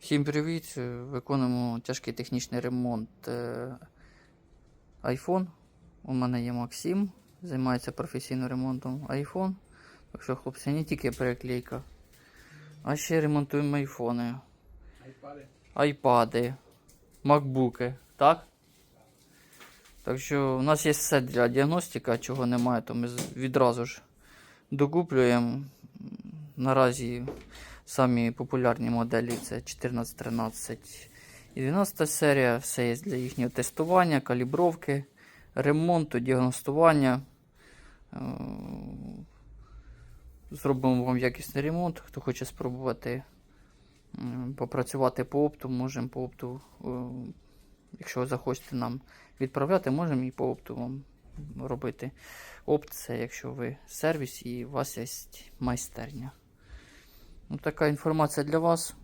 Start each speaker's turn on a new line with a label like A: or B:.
A: Всім привіт! Виконуємо тяжкий технічний ремонт е, iPhone. У мене є Максим, займається професійним ремонтом iPhone. Так що, хлопці, не тільки переклейка, а ще ремонтуємо айфони,
B: Айпади.
A: айпади, макбуки, так? Так що у нас є все для діагностики, чого немає, то ми відразу ж докуплюємо. Наразі самі популярні моделі це 14, 13 і 12 серія. Все є для їхнього тестування, калібровки, ремонту, діагностування. Е, Зробимо вам якісний ремонт. Хто хоче спробувати попрацювати по опту, можемо по опту. е, Якщо захочете нам відправляти, можемо і по опту вам робити. Опт це якщо ви сервіс і у вас є майстерня. Ну, така інформація для вас.